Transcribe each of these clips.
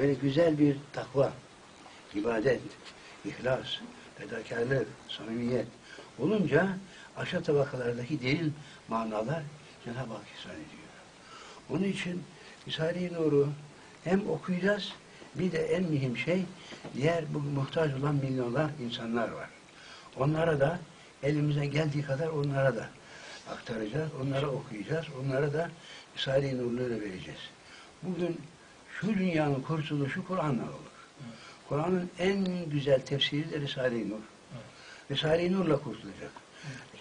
böyle güzel bir takva, ibadet, ihlas, fedakarlık, samimiyet olunca aşağı tabakalardaki derin manalar Cenab-ı Hak ihsan ediyor. Onun için Risale-i Nur'u hem okuyacağız bir de en mühim şey diğer bu muhtaç olan milyonlar insanlar var. Onlara da elimize geldiği kadar onlara da aktaracağız, onlara okuyacağız, onlara da Risale-i Nur'ları vereceğiz. Bugün şu dünyanın kurtuluşu Kur'an'la olur. Kur'an'ın en güzel tefsiri de Risale-i Nur. Risale-i Nur'la kurtulacak.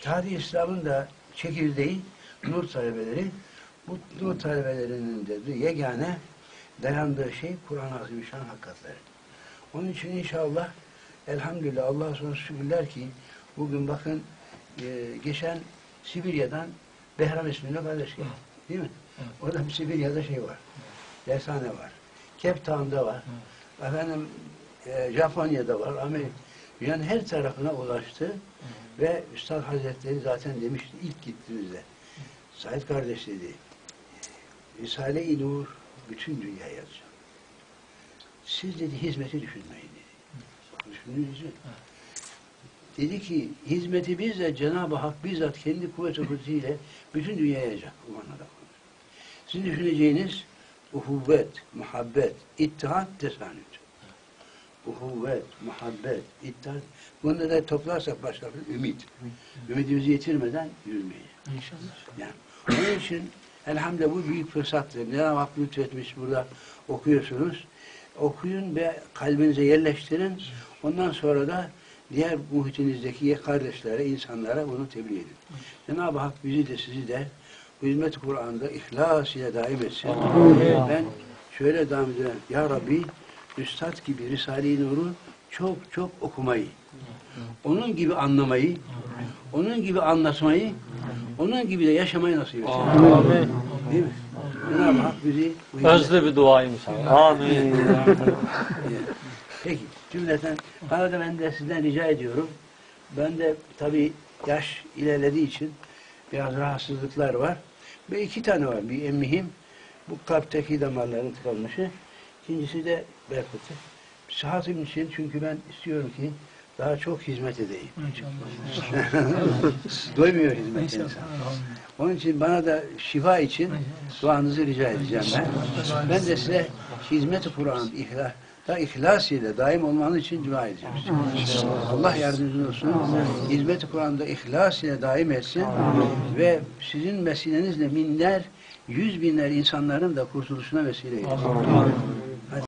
Tarih İslam'ın da çekirdeği Nur talebeleri. Bu Nur talebelerinin de yegane dayandığı şey Kur'an-ı Azimüşşan hakikatleri. Onun için inşallah elhamdülillah Allah'a sonsuz şükürler ki bugün bakın e, geçen Sibirya'dan Behram isminde kardeş geldi. Değil mi? Orada bir Sibirya'da şey var. Dershane var. Cape Town'da var. Efendim e, Japonya'da var. Amerika. Dünyanın her tarafına ulaştı. Ve Üstad Hazretleri zaten demişti ilk gittiğimizde. Said kardeş dedi. Risale-i Nur bütün dünyaya yazacağım. Siz dedi hizmeti düşünmeyin dedi. Düşündünüz mü? Dedi ki hizmeti bizzat Cenab-ı Hak bizzat kendi kuvvet-i bütün dünyaya yayacak. Sizin düşüneceğiniz uhuvvet, muhabbet, ittihat, tesanüt. Uhuvvet, muhabbet, ittihat. Bunu da toplarsak başka bir ümit. Ümidimizi yitirmeden yürümeyi. İnşallah. Yani onun için elhamdülillah bu büyük fırsattır. Cenab-ı Hak lütfetmiş burada okuyorsunuz. Okuyun ve kalbinize yerleştirin. Ondan sonra da diğer muhitinizdeki kardeşlere, insanlara bunu tebliğ edin. Cenab-ı Hak bizi de sizi de bu hizmet-i Kur'an'da ihlas ile daim etsin. Ben şöyle devam ediyorum. Ya Rabbi Üstad gibi Risale-i Nur'u çok çok okumayı, onun gibi anlamayı, onun gibi anlatmayı, onun gibi de yaşamayı nasip etsin. Amin. Değil mi? Cenab-ı Hak bizi hizmet- Özlü bir duaymış. Amin. Peki cümleten bana da ben de sizden rica ediyorum. Ben de tabii yaş ilerlediği için biraz rahatsızlıklar var. Ve iki tane var. Bir en mühim bu kalpteki damarların tıkanmışı. İkincisi de Berkut'u. Sıhhatim için çünkü ben istiyorum ki daha çok hizmet edeyim. Doymuyor hizmet insan. Onun için bana da şifa için duanızı rica edeceğim ben. Ben de size hizmet-i Kur'an, ihlas, da ihlas ile daim olmanız için dua edeceğim. Allah yardımcınız olsun. Hizmet-i Kur'an'da ihlas ile daim etsin ve sizin vesilenizle minler, yüz binler insanların da kurtuluşuna vesile eylesin.